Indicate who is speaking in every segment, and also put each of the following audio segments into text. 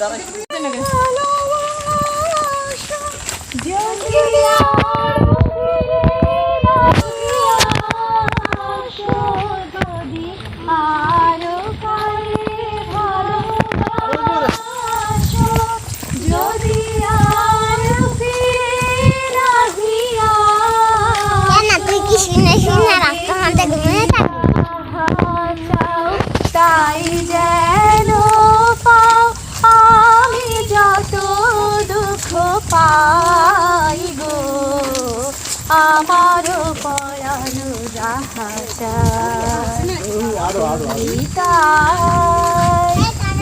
Speaker 1: যেন পাও আমি যত দুঃখ পাই গো আমারও পরানো রাজা তুমি তাই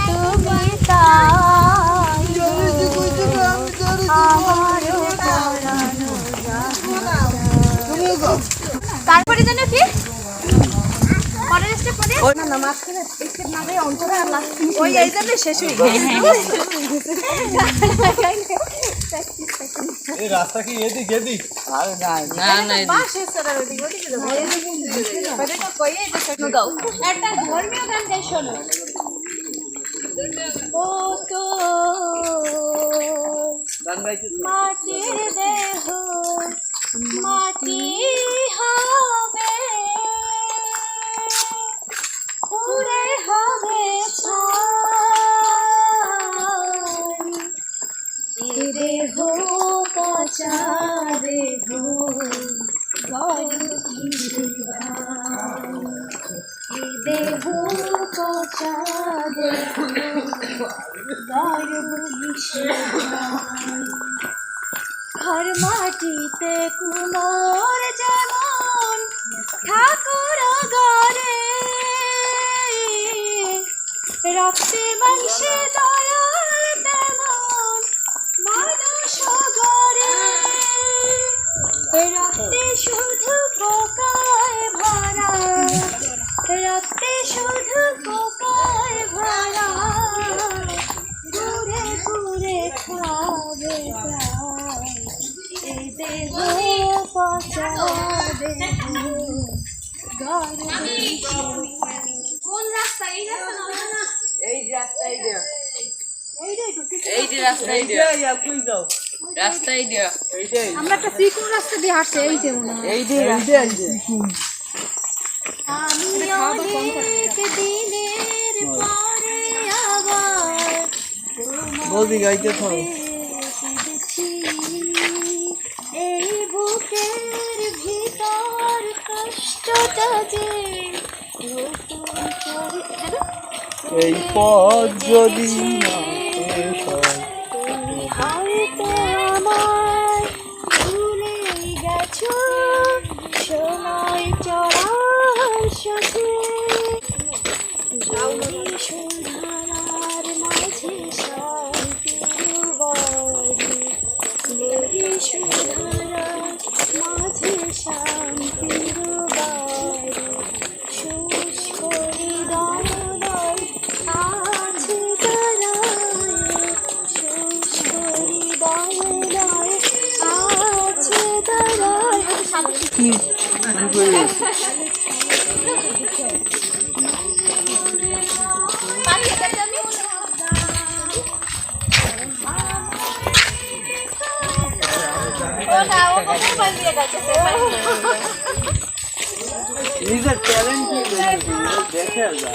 Speaker 1: তুমি তাই গো, পরানো তারপরে যেন কি? পরের স্টেপ পরে ওই এই জন্য শেষ হয়ে।
Speaker 2: এই রাস্তা কি এদিক এদিক?
Speaker 1: একটা ধর্মীয় গান গাই শোনো। ও তো মাটির দেহ মাটি হবে দেহ পচা দেহ দেহ পচা দেহ ঘর মাটিতে কুমোর যেমন ঠাকুর গড়ে রক্তে রক্তে শুধু পোকায় ভরা। রক্তে শুধু পোকায় ভরা। ঘুরে ঘুরে খাবে প্রায়। এ দেহ পচা দেহ গর্বে কোন রাস্তা এই রাস্তা
Speaker 3: এই যে রাস্তায় দিয়া
Speaker 1: এইটাই
Speaker 3: এই যে রাস্তায় দিয়া রাস্তায় দিয়া।
Speaker 1: আমরা একটা চিকন রাস্তা দিয়ে হাঁটছি মনে হয়
Speaker 3: এই যে দিয়া
Speaker 1: আমি অনেক দিনের পরে আবার
Speaker 2: বলবি গাইতে
Speaker 1: পেয়েছি এই বুকের ভিতর কষ্টটা যে
Speaker 2: এই পথ যদি না
Speaker 1: সন্ধ্যার মাঝে শান্তির বাড়ি শুষ্ক হৃদয় আছে দাঁড়ায় শুষ্ক হৃদয়
Speaker 2: দেখে যা